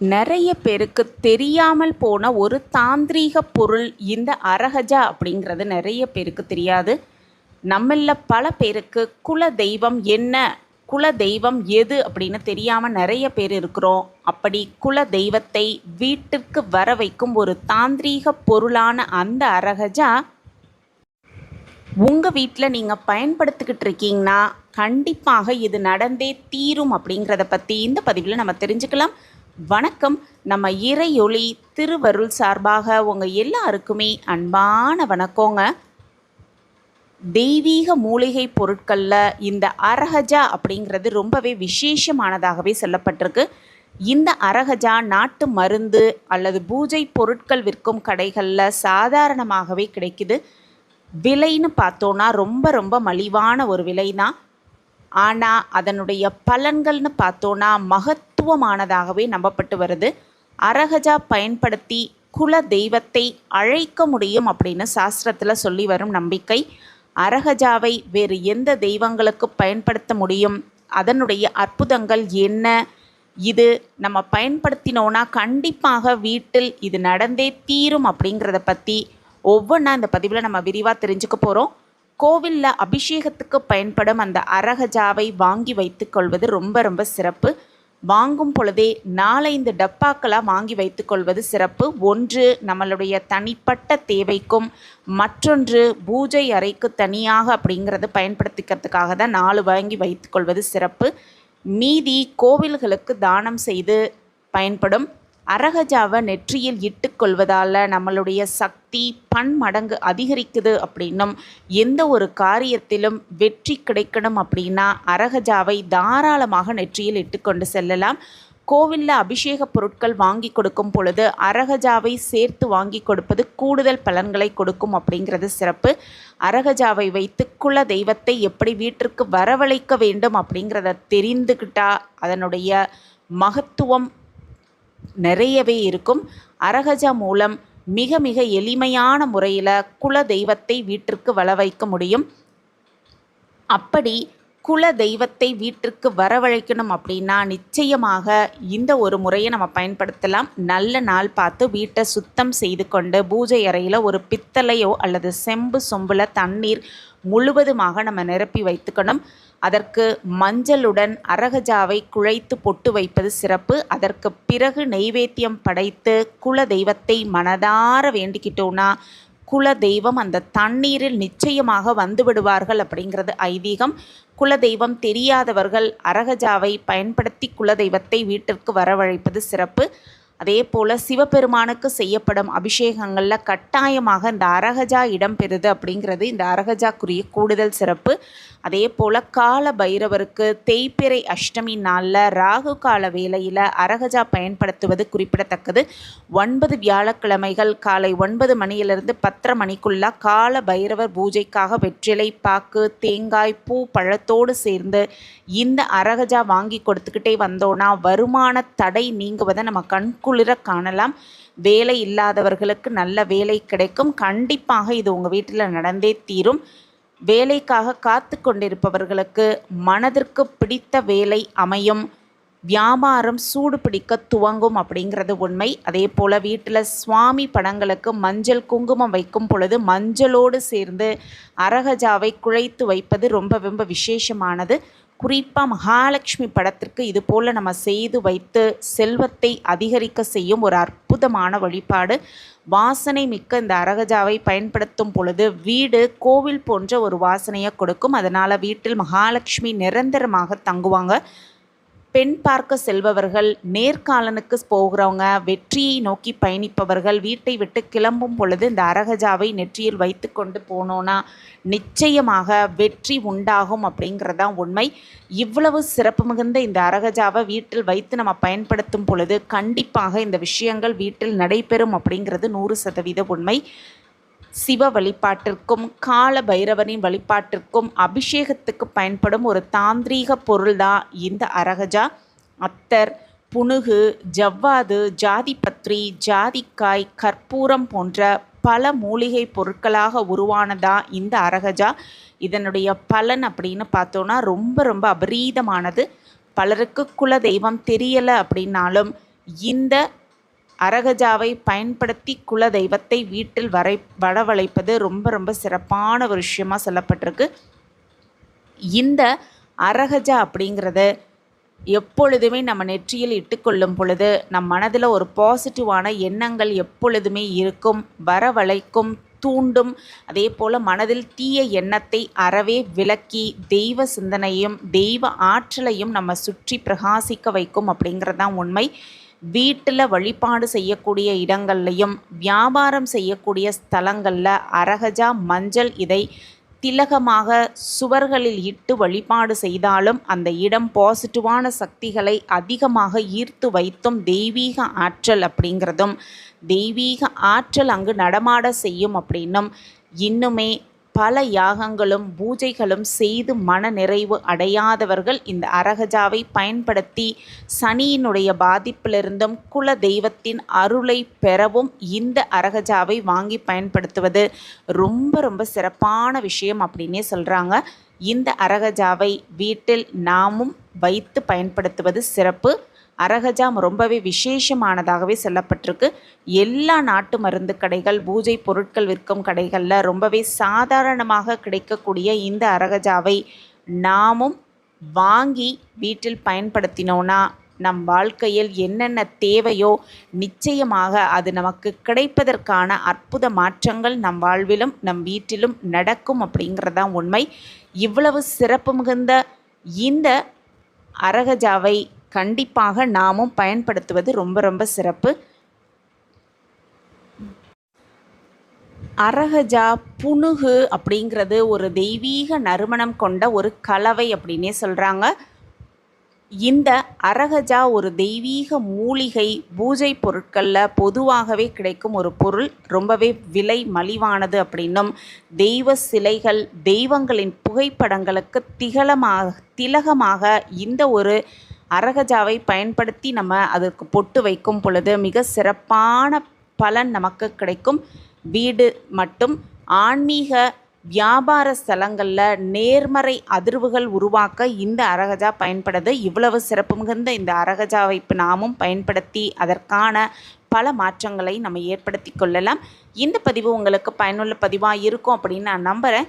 நிறைய பேருக்கு தெரியாமல் போன ஒரு தாந்திரீக பொருள் இந்த அரகஜா அப்படிங்கிறது நிறைய பேருக்கு தெரியாது. நம்மள பல பேருக்கு குல தெய்வம் என்ன குல தெய்வம் எது அப்படின்னு தெரியாமல் நிறைய பேர் இருக்கிறோம். அப்படி குல தெய்வத்தை வீட்டிற்கு வர வைக்கும் ஒரு தாந்திரீக பொருளான அந்த அரகஜா உங்கள் வீட்டில் நீங்கள் பயன்படுத்திக்கிட்டு இருக்கீங்கன்னா கண்டிப்பாக இது நடந்தே தீரும் அப்படிங்கிறத பற்றி இந்த பதிவில் நம்ம தெரிஞ்சுக்கலாம். வணக்கம். நம்ம இறையொளி திருவருள் சார்பாக உங்கள் எல்லாருக்குமே அன்பான வணக்கங்க. தெய்வீக மூலிகை பொருட்களில் இந்த அரகஜா அப்படிங்கிறது ரொம்பவே விசேஷமானதாகவே சொல்லப்பட்டிருக்கு. இந்த அரகஜா நாட்டு மருந்து அல்லது பூஜை பொருட்கள் விற்கும் கடைகளில் சாதாரணமாகவே கிடைக்குது. விலைன்னு பார்த்தோன்னா ரொம்ப ரொம்ப மலிவான ஒரு விலை தான் ஆனால் அதனுடைய பலன்கள்னு பார்த்தோன்னா மகத் மகத்துவமானதாகவே நம்பப்பட்டு வருது. அரகஜா பயன்படுத்தி குல தெய்வத்தை அழைக்க முடியும் அப்படின்னு சாஸ்திரத்தில் சொல்லி வரும் நம்பிக்கை. அரகஜாவை வேறு எந்த தெய்வங்களுக்கு பயன்படுத்த முடியும்? அதனுடைய அற்புதங்கள் என்ன? இது நம்ம பயன்படுத்தினோன்னா கண்டிப்பாக வீட்டில் இது நடந்தே தீரும் அப்படிங்கிறத பற்றி ஒவ்வொன்றா இந்த பதிவில் நம்ம விரிவாக தெரிஞ்சுக்க போகிறோம் கோவிலில் அபிஷேகத்துக்கு பயன்படும் அந்த அரகஜாவை வாங்கி வைத்துக்கொள்வது ரொம்ப ரொம்ப சிறப்பு. வாங்கும் பொழுதே நாலைந்து டப்பாக்களாக வாங்கி வைத்துக்கொள்வது சிறப்பு. ஒன்று நம்மளுடைய தனிப்பட்ட தேவைக்கும் மற்றொன்று பூஜை அறைக்கு தனியாக அப்படிங்கிறது பயன்படுத்திக்கிறதுக்காக தான் நாலு வாங்கி வைத்துக்கொள்வது சிறப்பு. மீதி கோவில்களுக்கு தானம் செய்து பயன்படும் அரகஜாவை நெற்றியில் இட்டுக்கொள்வதால் நம்மளுடைய சக்தி பன்மடங்கு அதிகரிக்குது அப்படின்னும் எந்த ஒரு காரியத்திலும் வெற்றி கிடைக்கணும் அப்படின்னா அரகஜாவை தாராளமாக நெற்றியில் இட்டுக்கொண்டு செல்லலாம். கோவிலில் அபிஷேக பொருட்கள் வாங்கி கொடுக்கும் பொழுது அரகஜாவை சேர்த்து வாங்கி கொடுப்பது கூடுதல் பலன்களை கொடுக்கும் அப்படிங்கிறது சிறப்பு. அரகஜாவை வைத்து குல தெய்வத்தை எப்படி வீட்டிற்கு வரவழைக்க வேண்டும் அப்படிங்கிறத தெரிந்துக்கிட்டா அதனுடைய மகத்துவம் நிறையவே இருக்கும். அரகஜா மூலம் மிக மிக எளிமையான முறையில் குல தெய்வத்தை வீட்டிற்கு வள வைக்க முடியும். அப்படி குல தெய்வத்தை வீட்டிற்கு வரவழைக்கணும் அப்படின்னா நிச்சயமாக இந்த ஒரு முறையை நம்ம பயன்படுத்தலாம். நல்ல நாள் பார்த்து வீட்டை சுத்தம் செய்து கொண்டு பூஜை அறையில் ஒரு பித்தளையோ அல்லது செம்பு சொம்பில் தண்ணீர் முழுவதுமாக நம்ம நிரப்பி வைத்துக்கணும். அதற்கு மஞ்சளுடன் அரகஜாவை குழைத்து பொட்டு வைப்பது சிறப்பு. அதற்கு பிறகு நெய்வேத்தியம் படைத்து குல தெய்வத்தை மனதார வேண்டிக்கிட்டோன்னா குல தெய்வம் அந்த தண்ணீரில் நிச்சயமாக வந்து விடுவார்கள் அப்படிங்கிறது ஐதீகம். குலதெய்வம் தெரியாதவர்கள் அரகஜாவை பயன்படுத்தி குலதெய்வத்தை வீட்டிற்கு வரவழைப்பது சிறப்பு. அதே போல் சிவபெருமானுக்கு செய்யப்படும் அபிஷேகங்களில் கட்டாயமாக இந்த அரகஜா இடம்பெறுது அப்படிங்கிறது இந்த அரகஜாக்குரிய கூடுதல் சிறப்பு. அதே போல் கால பைரவருக்கு தேய்பிறை அஷ்டமி நாளில் ராகு கால வேளையில் அரகஜா பயன்படுத்துவது குறிப்பிடத்தக்கது. ஒன்பது வியாழக்கிழமைகள் காலை ஒன்பது மணியிலிருந்து பத்தரை மணிக்குள்ளே கால பைரவர் பூஜைக்காக வெற்றிலை பாக்கு தேங்காய் பூ பழத்தோடு சேர்ந்து இந்த அரகஜா வாங்கி கொடுத்துக்கிட்டே வந்தோன்னா வருமான தடை நீங்குவதை நம்ம கண்குளிர காணலாம். வேலை இல்லாதவர்களுக்கு நல்ல வேலை கிடைக்கும். கண்டிப்பாக இது உங்கள் வீட்டில் நடந்தே தீரும். வேலைக்காக காத்து கொண்டிருப்பவர்களுக்கு மனதிற்கு பிடித்த வேலை அமையும். வியாபாரம் சூடு பிடிக்க துவங்கும் அப்படிங்கிறது உண்மை. அதே போல் வீட்டில் சுவாமி படங்களுக்கு மஞ்சள் குங்குமம் வைக்கும் பொழுது மஞ்சளோடு சேர்ந்து அரகஜாவை குழைத்து வைப்பது ரொம்ப ரொம்ப விசேஷமானது. குறிப்பாக மகாலட்சுமி படத்திற்கு இது போல் நம்ம செய்து வைத்து செல்வத்தை அதிகரிக்க செய்யும் ஒரு அற்புதமான வழிபாடு. வாசனை மிக்க இந்த அரகஜாவை பயன்படுத்தும் பொழுது வீடு கோவில் போன்ற ஒரு வாசனையை கொடுக்கும். அதனால் வீட்டில் மகாலட்சுமி நிரந்தரமாக தங்குவாங்க. பெண் பார்க்க செல்பவர்கள் நேர்காலனுக்கு போகிறவங்க வெற்றியை நோக்கி பயணிப்பவர்கள் வீட்டை விட்டு கிளம்பும் பொழுது இந்த அரகஜாவை நெற்றியில் வைத்து கொண்டு போனோன்னா நிச்சயமாக வெற்றி உண்டாகும் அப்படிங்கிறதான் உண்மை. இவ்வளவு சிறப்பு மிகுந்த இந்த அரகஜாவை வீட்டில் வைத்து நம்ம பயன்படுத்தும் பொழுது கண்டிப்பாக இந்த விஷயங்கள் வீட்டில் நடைபெறும் அப்படிங்கிறது நூறு சதவீத உண்மை. சிவ வழிபாட்டிற்கும் கால பைரவனின் வழிபாட்டிற்கும் அபிஷேகத்துக்கு பயன்படும் ஒரு தாந்திரீக பொருள்தான் இந்த அரகஜா? அத்தர் புனுகு ஜவ்வாது ஜாதிபத்ரி ஜாதிக்காய் கற்பூரம் போன்ற பல மூலிகை பொருட்களாக உருவானதா இந்த அரகஜா? இதனுடைய பலன் அப்படின்னு பார்த்தோன்னா ரொம்ப ரொம்ப அபரீதமானது. பலருக்கு குல தெய்வம் தெரியலை அப்படின்னாலும் இந்த அரகஜாவை பயன்படுத்தி குல தெய்வத்தை வீட்டில் வரை வரவழைப்பது ரொம்ப ரொம்ப சிறப்பான ஒரு விஷயமா சொல்லப்பட்டிருக்கு. இந்த அரகஜா அப்படிங்கிறத எப்பொழுதுமே நம்ம நெற்றியில் இட்டுக்கொள்ளும் பொழுது நம் மனதில் ஒரு பாசிட்டிவான எண்ணங்கள் எப்பொழுதுமே இருக்கும் வரவழைக்கும் தூண்டும். அதே போல் மனதில் தீய எண்ணத்தை அறவே விலக்கி தெய்வ சிந்தனையும் தெய்வ ஆற்றலையும் நம்ம சுற்றி பிரகாசிக்க வைக்கும் அப்படிங்கிறது தான் உண்மை. வீட்டில் வழிபாடு செய்யக்கூடிய இடங்கள்லையும் வியாபாரம் செய்யக்கூடிய ஸ்தலங்களில் அரகஜா மஞ்சள் இதை திலகமாக சுவர்களில் இட்டு வழிபாடு செய்தாலும் அந்த இடம் பாசிட்டிவான சக்திகளை அதிகமாக ஈர்த்து வைத்தும் தெய்வீக ஆற்றல் அப்படிங்கிறதும் தெய்வீக ஆற்றல் அங்கு நடமாட செய்யும் அப்படின்னும் இன்னுமே பல யாகங்களும் பூஜைகளும் செய்து மன நிறைவு அடையாதவர்கள் இந்த அரகஜாவை பயன்படுத்தி சனியினுடைய பாதிப்பிலிருந்தும் குல தெய்வத்தின் அருளை பெறவும் இந்த அரகஜாவை வாங்கி பயன்படுத்துவது ரொம்ப ரொம்ப சிறப்பான விஷயம் அப்படின்னே சொல்கிறாங்க இந்த அரகஜாவை வீட்டில் நாமும் வைத்து பயன்படுத்துவது சிறப்பு. அரகஜாம் ரொம்பவே விசேஷமானதாகவே சொல்லப்பட்டிருக்கு. எல்லா நாட்டு மருந்து கடைகள் பூஜை பொருட்கள் விற்கும் கடைகளில் ரொம்பவே சாதாரணமாக கிடைக்கக்கூடிய இந்த அரகஜாவை நாமும் வாங்கி வீட்டில் பயன்படுத்தினோன்னா நம் வாழ்க்கையில் என்னென்ன தேவையோ நிச்சயமாக அது நமக்கு கிடைப்பதற்கான அற்புத மாற்றங்கள் நம் வாழ்விலும் நம் வீட்டிலும் நடக்கும் அப்படிங்கிறதான் உண்மை. இவ்வளவு சிறப்பு மிகுந்த இந்த அரகஜாவை கண்டிப்பாக நாமும் பயன்படுத்துவது ரொம்ப ரொம்ப சிறப்பு. அரகஜா புனுகு அப்படிங்கிறது ஒரு தெய்வீக நறுமணம் கொண்ட ஒரு கலவை அப்படின்னே சொல்கிறாங்க இந்த அரகஜா ஒரு தெய்வீக மூலிகை பூஜை பொருட்களில் பொதுவாகவே கிடைக்கும் ஒரு பொருள் ரொம்பவே விலை மலிவானது அப்படின்னும் தெய்வ சிலைகள் தெய்வங்களின் புகைப்படங்களுக்கு திகழமாக திலகமாக இந்த ஒரு அரகஜாவை பயன்படுத்தி நம்ம அதற்கு பொட்டு வைக்கும் பொழுது மிக சிறப்பான பலன் நமக்கு கிடைக்கும். வீடு மட்டும் ஆன்மீக வியாபார ஸ்தலங்களில் நேர்மறை அதிர்வுகள் உருவாக்க இந்த அரகஜா பயன்படுது. இவ்வளவு சிறப்பு மிகுந்த இந்த அரகஜாவை இப்போ நாமும் பயன்படுத்தி அதற்கான பல மாற்றங்களை நம்ம ஏற்படுத்தி கொள்ளலாம். இந்த பதிவு உங்களுக்கு பயனுள்ள பதிவாக இருக்கும் அப்படின்னு நான் நம்புகிறேன்